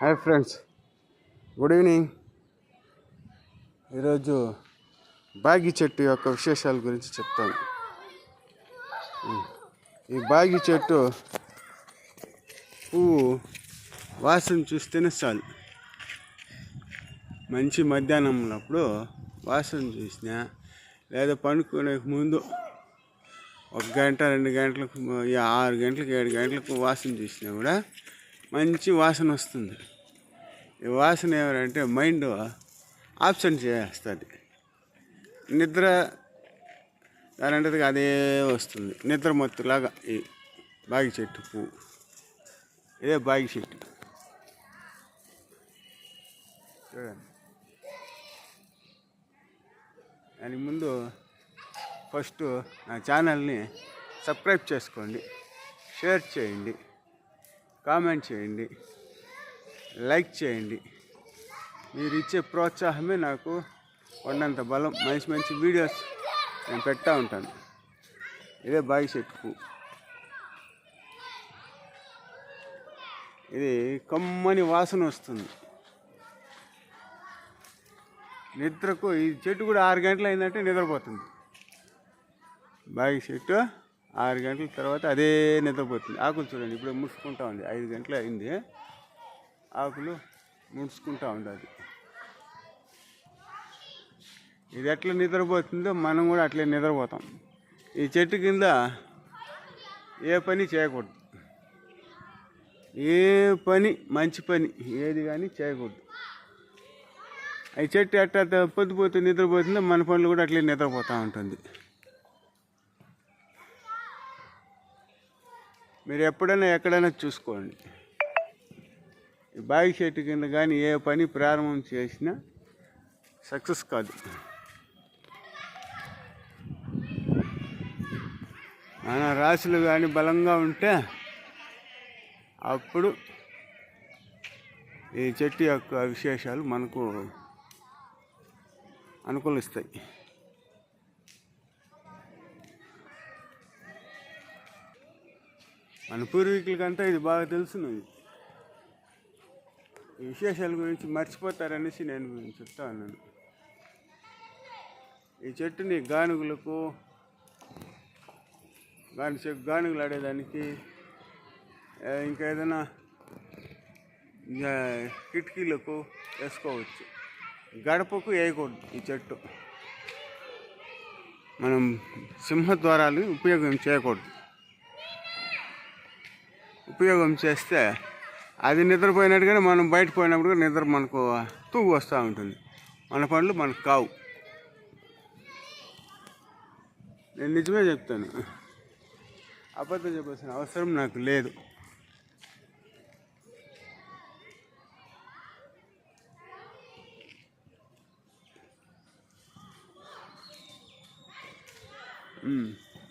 Hi friends good evening. ఈరోజు బాగి చెట్టు యొక్క విశేషాల గురించి చెప్తాను. ఈ బాగి చెట్టు పువ్వు వాసన చూస్తేనే చాలు. మంచి మధ్యాహ్నం ఉన్నప్పుడు వాసన చూసినా లేదా పండుకునే ముందు ఒక గంట రెండు గంటలకు ఆరు గంటలకు ఏడు గంటలకు వాసన చూసినా కూడా మంచి వాసన వస్తుంది. ఈ వాసన ఏమంటే మైండ్ ఆబ్సెంట్ చేస్తుంది నిద్ర దాని అదే వస్తుంది. నిద్ర మత్తులాగా ఈ బాగి చెట్టు పువ్వు ఇదే బాగి చెట్టు. చూడండి. దానికి ముందు ఫస్ట్ నా ఛానల్ని సబ్స్క్రైబ్ చేసుకోండి. షేర్ చేయండి. కామెంట్ చేయండి. లైక్ చేయండి. మీరు ఇచ్చే ప్రోత్సాహమే నాకు కొండంత బలం మంచి మంచి వీడియోస్ నేను పెడతా ఉంటాను. ఇదే బాగి చెట్టు ఇది కమ్మని వాసన వస్తుంది. నిద్రకు ఈ చెట్టు కూడా ఆరు గంటలు అయిందంటే నిద్రపోతుంది. బాగి చెట్టు. ఆరు గంటల తర్వాత అదే నిద్రపోతుంది. ఆకులు చూడండి ఇప్పుడు ముడుచుకుంటా ఉంది. ఐదు గంటలు అయింది. ఆకులు ముడుచుకుంటా ఉంది అది ఇది ఎట్లా నిద్రపోతుందో మనం కూడా అట్లే నిద్రపోతాం. ఈ చెట్టు కింద ఏ పని చేయకూడదు. ఏ పని మంచి పని ఏది కానీ చేయకూడదు. ఈ చెట్టు ఎట్ట పొద్దుపోతే నిద్రపోతుందో మన పనులు కూడా అట్లే నిద్రపోతూ ఉంటుంది. మీరు ఎప్పుడైనా ఎక్కడైనా చూసుకోండి. ఈ బావి చెట్టు కింద కానీ ఏ పని ప్రారంభం చేసినా సక్సెస్ కాదు. మన రాశులు కానీ బలంగా ఉంటే అప్పుడు ఈ చెట్టు యొక్క విశేషాలు మనకు అనుకూలిస్తాయి. మన పూర్వీకులకంతా ఇది బాగా తెలుసున్నది. ఈ విశేషాల గురించి మర్చిపోతారనేసి నేను చెప్తా ఉన్నాను. ఈ చెట్టుని గానుగులకు గాను చెట్టు గానుగులు ఆడేదానికి ఇంకా ఏదైనా కిటికీలకు వేసుకోవచ్చు. గడపకు వేయకూడదు ఈ చెట్టు. మనం సింహద్వారాలు ఉపయోగం చేయకూడదు. ఉపయోగం చేస్తే అది నిద్రపోయినట్టుగానే మనం బయట పోయినప్పుడు కూడా నిద్ర మనకు తూగు వస్తూ ఉంటుంది. మన పనులు మనకు కావు. నేను నిజమే చెప్తాను. అబద్ధం చెప్పాల్సిన అవసరం నాకు లేదు.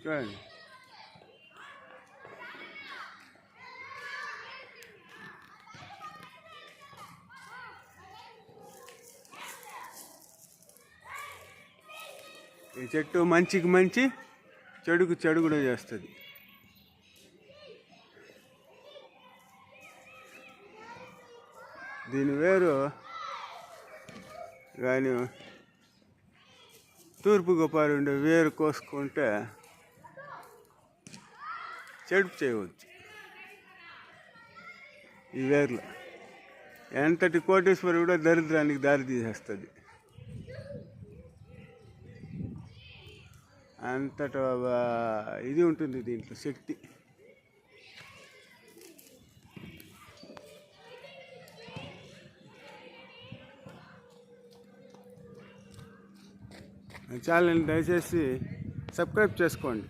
చూడండి. ఈ చెట్టు మంచికి మంచి చెడుకు చెడు కూడా చేస్తుంది. దీని వేరు కానీ తూర్పు గోపాలు ఉండే వేరు కోసుకుంటే చెడుపు చేయవచ్చు. ఈ వేర్లు. ఎంతటి కోటేశ్వరి కూడా దరిద్రానికి దారి తీసేస్తుంది అంతట ఇది ఉంటుంది దీంట్లో శక్తి. ఛానల్ని దయచేసి సబ్స్క్రైబ్ చేసుకోండి.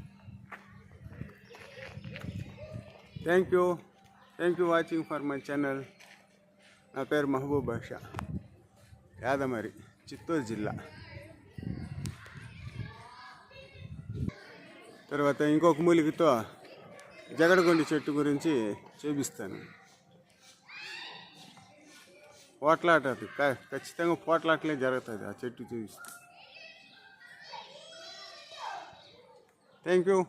Thank you thank you watching for my channel నా పేరు మహబూబ్ బాషా. యాదమరి చిత్తూరు జిల్లా. తర్వాత ఇంకొక మూలికతో జగడగొండి చెట్టు గురించి చూపిస్తాను. పోట్లాట అది. ఖచ్చితంగా పోట్లాటలే జరుగుతుంది ఆ చెట్టు చూపిస్తే. Thank you.